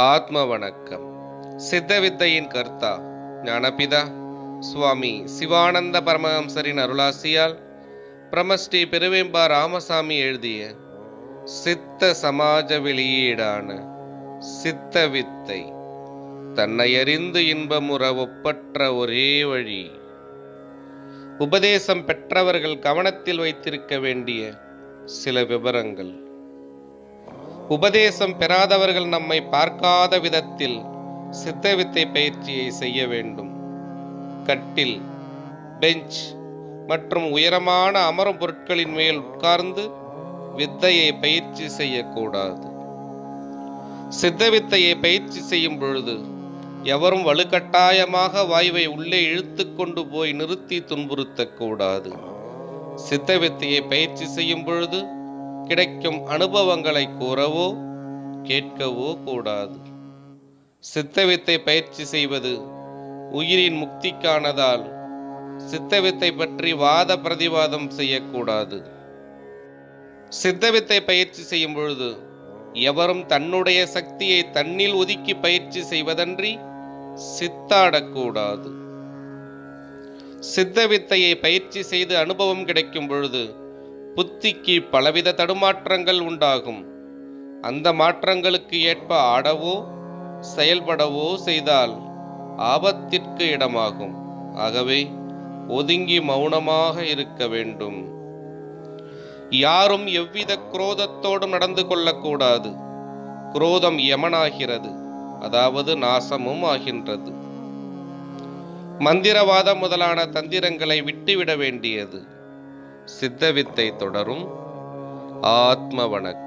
ஆத்ம வணக்கம் சித்தவித்தையின் கர்த்தா ஞானபிதா சுவாமி சிவானந்த பரமஹம்சரின் அருளாசியால் பிரமஸ்ரீ பெருவேம்பா ராமசாமி எழுதிய சித்த சமாஜ வெளியீடான சித்த வித்தை தன்னை அறிந்து இன்பமுற ஒப்பற்ற ஒரே வழி. உபதேசம் பெற்றவர்கள் கவனத்தில் வைத்திருக்க வேண்டிய சில விவரங்கள். உபதேசம் பெறாதவர்கள் நம்மை பார்க்காத விதத்தில் சித்த வித்தை பயிற்சியை செய்ய வேண்டும். கட்டில் பெஞ்ச் மற்றும் உயரமான அமரும் பொருட்களின் மேல் உட்கார்ந்து வித்தையை பயிற்சி செய்யக்கூடாது. சித்த வித்தையை பயிற்சி செய்யும் பொழுது எவரும் வலுக்கட்டாயமாக வாயுவை உள்ளே இழுத்து கொண்டு போய் நிறுத்தி துன்புறுத்தக்கூடாது. சித்த வித்தையை பயிற்சி செய்யும் பொழுது கிடைக்கும் அனுபவங்களை கூறவோ கேட்கவோ கூடாது. சித்தவித்தை பயிற்சி செய்வது உயிரின் முக்திக்கானதால் சித்தவித்தை பற்றி வாத பிரதிவாதம் செய்யக்கூடாது. சித்தவித்தை பயிற்சி செய்யும் பொழுது எவரும் தன்னுடைய சக்தியை தன்னில் ஒதுக்கி பயிற்சி செய்வதன்றி சித்தாடக்கூடாது. சித்த வித்தையை பயிற்சி செய்து அனுபவம் கிடைக்கும் பொழுது புத்திக்கு பலவித தடுமாற்றங்கள் உண்டாகும். அந்த மாற்றங்களுக்கு ஏற்ப ஆடவோ செயல்படவோ செய்தால் ஆபத்திற்கு இடமாகும். ஆகவே ஒதுங்கி மௌனமாக இருக்க வேண்டும். யாரும் எவ்வித குரோதத்தோடும் நடந்து கொள்ளக்கூடாது. குரோதம் யமனாகிறது. அதாவது நாசமும் ஆகின்றது. மந்திரவாதம் முதலான தந்திரங்களை விட்டுவிட வேண்டியது. சித்தவித்தை தொடரும். ஆத்ம வணக்கம்